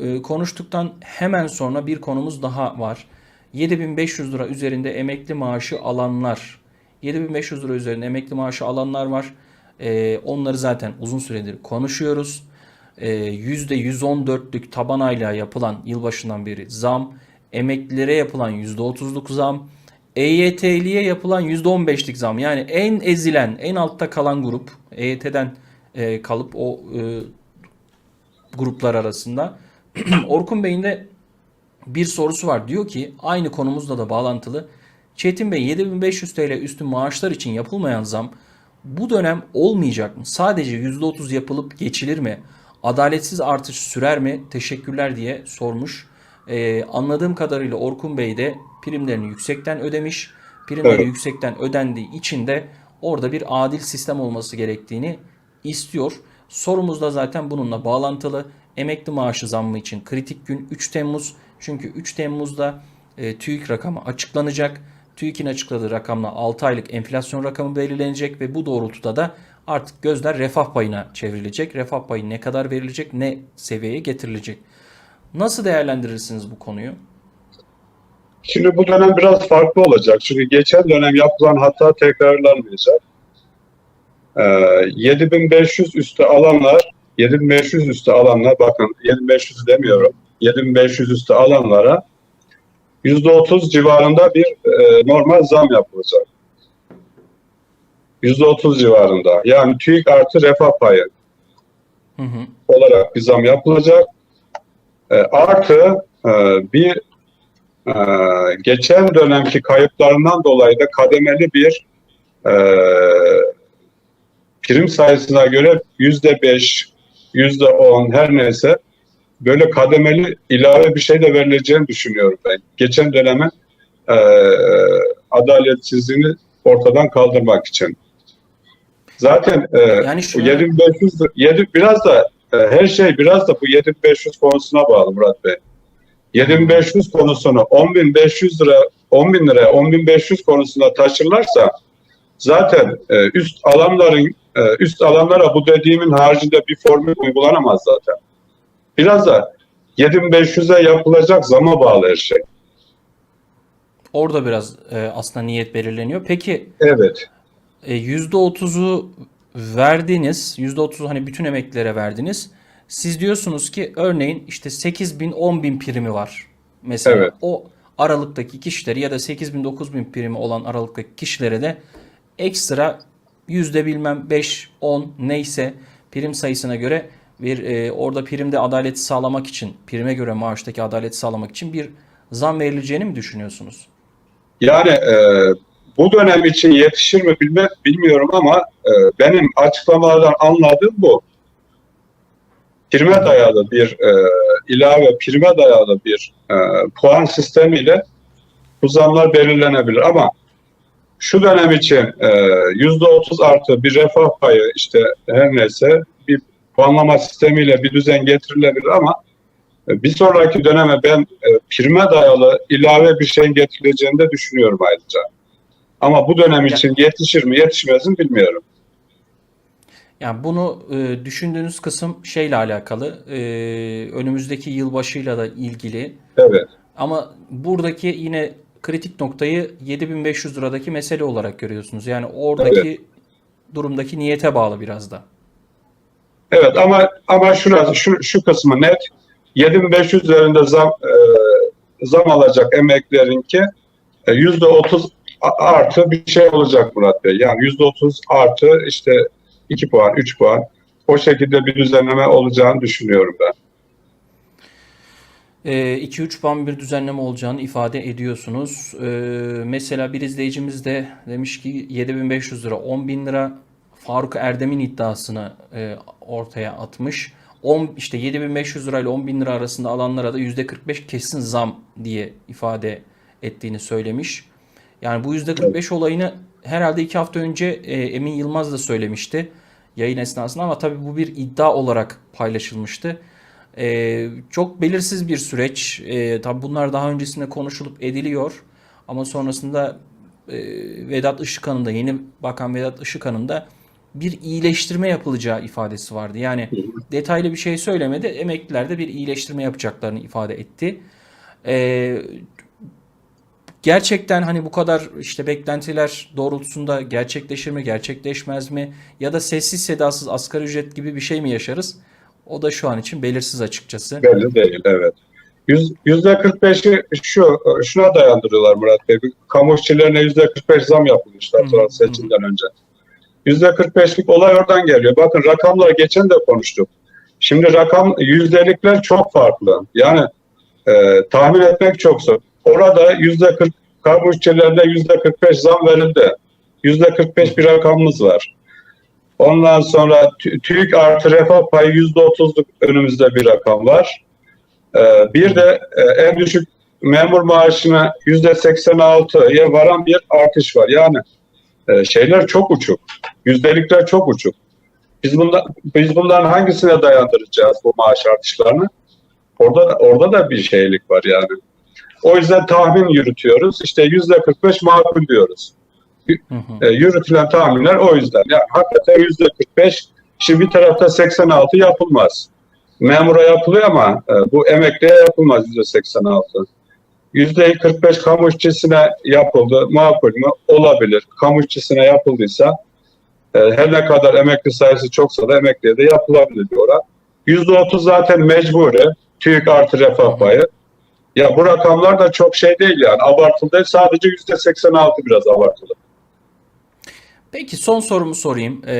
e, konuştuktan hemen sonra bir konumuz daha var. 7500 lira üzerinde emekli maaşı alanlar. 7500 lira üzerinde emekli maaşı alanlar var. E, onları zaten uzun süredir konuşuyoruz. E, %114'lük taban aylığa yapılan yılbaşından beri zam, emeklilere yapılan %30'luk zam, EYT'liye yapılan %15'lik zam. Yani en ezilen, en altta kalan grup EYT'den e, kalıp o e, gruplar arasında. Orkun Bey'in de bir sorusu var. Diyor ki aynı konumuzla da bağlantılı. Çetin Bey 7500 TL üstü maaşlar için yapılmayan zam bu dönem olmayacak mı? Sadece %30 yapılıp geçilir mi? Adaletsiz artış sürer mi? Teşekkürler diye sormuş. Ee, anladığım kadarıyla Orkun Bey de primlerini yüksekten ödemiş. Primleri Evet. yüksekten ödendiği için de orada bir adil sistem olması gerektiğini istiyor. Sorumuz da zaten bununla bağlantılı. Emekli maaşı zammı için kritik gün 3 Temmuz. Çünkü 3 Temmuz'da e, TÜİK rakamı açıklanacak. TÜİK'in açıkladığı rakamla 6 aylık enflasyon rakamı belirlenecek ve bu doğrultuda da artık gözler refah payına çevrilecek. Refah payı ne kadar verilecek, ne seviyeye getirilecek. Nasıl değerlendirirsiniz bu konuyu? Şimdi bu dönem biraz farklı olacak. Çünkü geçen dönem yapılan hata tekrarlanmayacak. Ee, 7500 üstü alanlar, 7500 üstü alanlar, bakın 7500 demiyorum, 7500 üstü alanlara %30 civarında bir e, normal zam yapılacak. %30 civarında. Yani TÜİK artı refah payı Hı hı. olarak bir zam yapılacak. E, artı e, bir e, geçen dönemki kayıplarından dolayı da kademeli bir e, prim sayısına göre yüzde beş, yüzde on her neyse böyle kademeli ilave bir şey de verileceğini düşünüyorum ben. Geçen dönemin e, adaletsizliğini ortadan kaldırmak için. Zaten e, Yani şöyle- 7500 yedi, biraz da e, her şey biraz da bu 7500 konusuna bağlı Murat Bey. 7500 konusunu 10500 lira 10000 liraya 10500 konusuna taşırlarsa zaten e, üst alanların e, üst alanlara bu dediğimin haricinde bir formül uygulanamaz zaten. Biraz da 7500'e yapılacak zama bağlı her şey. Orada biraz e, aslında niyet belirleniyor. Peki Evet. E, %30'u verdiniz. %30'u hani bütün emeklilere verdiniz. Siz diyorsunuz ki örneğin işte 8 bin 10 bin primi var. Mesela Evet. o aralıktaki kişileri ya da 8 bin 9 bin primi olan aralıktaki kişilere de ekstra yüzde bilmem 5 10 neyse prim sayısına göre bir e, orada primde adaleti sağlamak için prime göre maaştaki adaleti sağlamak için bir zam verileceğini mi düşünüyorsunuz? Yani e, bu dönem için yetişir mi bilme, bilmiyorum ama e, benim açıklamalardan anladığım bu. Prime dayalı bir e, ilave prime dayalı bir e, puan sistemiyle bu zamlar belirlenebilir ama şu dönem için yüzde otuz artı bir refah payı işte her neyse bir puanlama sistemiyle bir düzen getirilebilir ama e, bir sonraki döneme ben e, prime dayalı ilave bir şeyin getirileceğini de düşünüyorum ayrıca. Ama bu dönem için yetişir mi yetişmez mi bilmiyorum. Yani bunu e, düşündüğünüz kısım şeyle alakalı. e, önümüzdeki yılbaşıyla da ilgili. Evet. Ama buradaki yine kritik noktayı 7500 liradaki mesele olarak görüyorsunuz. Yani oradaki durumdaki niyete bağlı biraz da. Evet ama ama şurası şu şu kısmı net 7500 üzerinde zam e, zam alacak emeklilerinki e, yüzde otuz artı bir şey olacak Murat Bey. Yani yüzde otuz artı işte 2 puan, 3 puan o şekilde bir düzenleme olacağını düşünüyorum ben. 2-3 puan bir düzenleme olacağını ifade ediyorsunuz. E, mesela bir izleyicimiz de demiş ki 7500 lira 10.000 lira Faruk Erdem'in iddiasını e, ortaya atmış. 10 işte 7500 lira ile 10.000 lira arasında alanlara da %45 kesin zam diye ifade ettiğini söylemiş. Yani bu %45 olayını herhalde iki hafta önce e, Emin Yılmaz da söylemişti yayın esnasında ama tabii bu bir iddia olarak paylaşılmıştı. E, çok belirsiz bir süreç. E, tabii bunlar daha öncesinde konuşulup ediliyor ama sonrasında e, Vedat Işıkhan'ın da yeni bakan Vedat Işıkhan'ın da bir iyileştirme yapılacağı ifadesi vardı. Yani detaylı bir şey söylemedi. Emekliler de bir iyileştirme yapacaklarını ifade etti. Ee, gerçekten hani bu kadar işte beklentiler doğrultusunda gerçekleşir mi, gerçekleşmez mi ya da sessiz sedasız asgari ücret gibi bir şey mi yaşarız? O da şu an için belirsiz açıkçası. Belli değil, evet. Yüz- Yüzde 45'i şu, şuna dayandırıyorlar Murat Bey. Kamu işçilerine yüzde 45 zam hı, hatırlar seçimden önce. Yüzde 45'lik olay oradan geliyor. Bakın rakamlar geçen de konuştuk. Şimdi rakam yüzdelikler çok farklı. Yani e, tahmin etmek çok zor. Orada yüzde 40 kamu işçilerine yüzde 45 zam verildi. Yüzde 45 bir rakamımız var. Ondan sonra tü- TÜİK artı refah payı yüzde 30'luk önümüzde bir rakam var. Ee, bir de e, en düşük memur maaşına yüzde 86'ya varan bir artış var. Yani e, şeyler çok uçuk. Yüzdelikler çok uçuk. Biz bundan, biz bundan hangisine dayandıracağız bu maaş artışlarını? Orada orada da bir şeylik var yani. O yüzden tahmin yürütüyoruz. İşte yüzde 45 makul diyoruz. E, yürütülen tahminler o yüzden. Yani hakikaten yüzde 45. Şimdi bir tarafta 86 yapılmaz. Memura yapılıyor ama e, bu emekliye yapılmaz yüzde 86. Yüzde 45 kamu işçisine yapıldı. Makul mü? Olabilir. Kamu işçisine yapıldıysa e, her ne kadar emekli sayısı çoksa da emekliye de yapılabilir diyorlar. Yüzde 30 zaten mecburi. TÜİK artı refah payı. Ya bu rakamlar da çok şey değil yani. Abartılı değil. Sadece yüzde 86 biraz abartılı. Peki son sorumu sorayım. Ee,